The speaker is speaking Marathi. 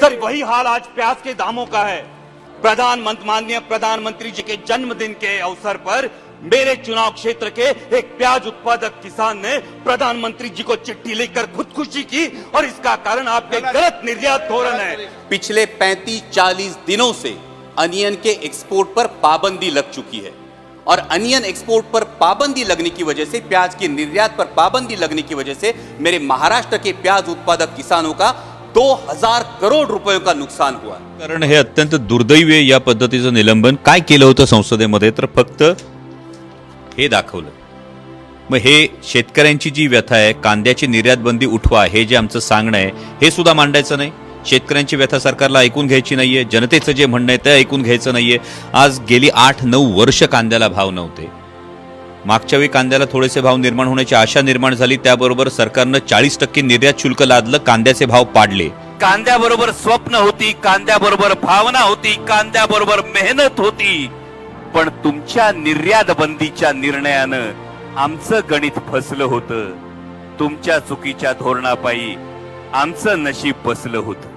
सर वही हाल आज प्याज के दामों का है। प्रधानमंत्री माननीय प्रधानमंत्री जी के जन्मदिन के अवसर पर मेरे चुनाव क्षेत्र के एक प्याज उत्पादक किसान ने प्रधानमंत्री जी को चिट्ठी लिखकर खुदकुशी की और इसका कारण आपके गलत निर्यात धोरण है। पिछले 35-40 दिनों से अनियन के एक्सपोर्ट पर पाबंदी लग चुकी है और अनियन एक्सपोर्ट पर पाबंदी लगने की वजह से प्याज के निर्यात पर पाबंदी लगने की वजह से मेरे महाराष्ट्र के प्याज उत्पादक किसानों का 2000 करोड़ रुपये का नुकसान हुआ। कारण हे अत्यंत दुर्दैवी आहे या पद्धतीचं निलंबन काय केलं होतं संसदेमध्ये? तर फक्त हे दाखवलं. मग हे शेतकऱ्यांची जी व्यथा आहे कांद्याची निर्यात बंदी उठवा हे जे आमचं सांगणं आहे हे सुद्धा मांडायचं नाही. शेतकऱ्यांची व्यथा सरकारला ऐकून घ्यायची नाहीये जनतेचं जे म्हणणं आहे ते ऐकून घ्यायचं नाहीये. आज गेली आठ नऊ वर्ष कांद्याला भाव नव्हते. मागच्या वेळी कांद्याला थोडेसे भाव निर्माण होण्याची आशा निर्माण झाली. त्याबरोबर सरकारनं चाळीस टक्के निर्यात शुल्क लादलं कांद्याचे भाव पाडले. कांद्याबरोबर स्वप्न होती कांद्याबरोबर भावना होती कांद्याबरोबर मेहनत होती. पण तुमच्या निर्यात बंदीच्या निर्णयानं आमचं गणित फसलं होतं. तुमच्या चुकीच्या धोरणापायी आमचं नशीब बसलं होतं.